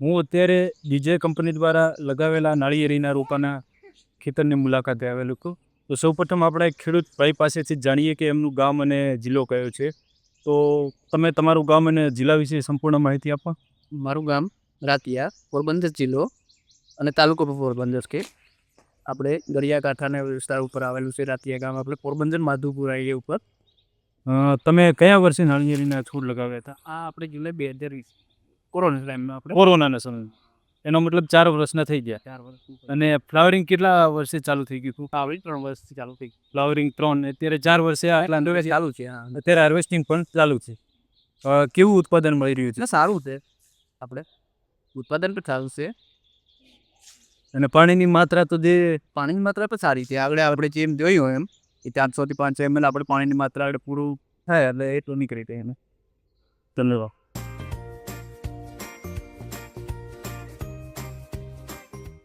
હું અત્યારે DJ company દ્વારા લગાવેલા નાળિયેરીના રોપાના ખેતરની મુલાકાતે આવેલું છું. તો સૌપ્રથમ આપણે ખેડૂત ભાઈ પાસેથી જ જાણીએ કે એમનું ગામ અને જિલ્લો કયો છે. તો તમે તમારું ગામ અને જિલ્લા વિશે સંપૂર્ણ માહિતી આપો. મારું ગામ રાતિયા પોરબંદર જિલ્લો અને તાલુકો પોરબંદર કે આપણે દરિયાકાંઠાના વિસ્તાર ઉપર આવેલું છે રાતિયા ગામ. આપણે પોરબંદર માધુપુર હાઈવે ઉપર. તમે કયા વર્ષે નાળિયેરીના છોડ લગાવ્યા હતા? આ આપણે જુલાઈ બે હજાર વીસ કોરોના ટાઈમમાં આપણે? કોરોનાના સમય. એનો મતલબ ચાર વર્ષના થઈ ગયા. ચાર વર્ષ અને ફ્લાવરિંગ કેટલા વર્ષે ચાલુ થઈ ગયું હતું? આવડી ત્રણ વર્ષથી ચાલુ થઈ ફ્લાવરિંગ ત્રણ. અત્યારે ચાર વર્ષે આ ગયું ચાલુ છે અત્યારે હાર્વેસ્ટિંગ પણ ચાલુ છે. કેવું ઉત્પાદન મળી રહ્યું છે? સારું છે. આપણે ઉત્પાદન પણ સારું છે. અને પાણીની માત્રા તો જે પાણીની માત્રા પણ સારી છે. આગળ આપણે જેમ જોયું હોય એમ એ ચારસોથી પાંચસો એમએલ આપણે પાણીની માત્રા આગળ પૂરું થાય એટલે એટલું નીકળી જાય એમ. ધન્યવાદ.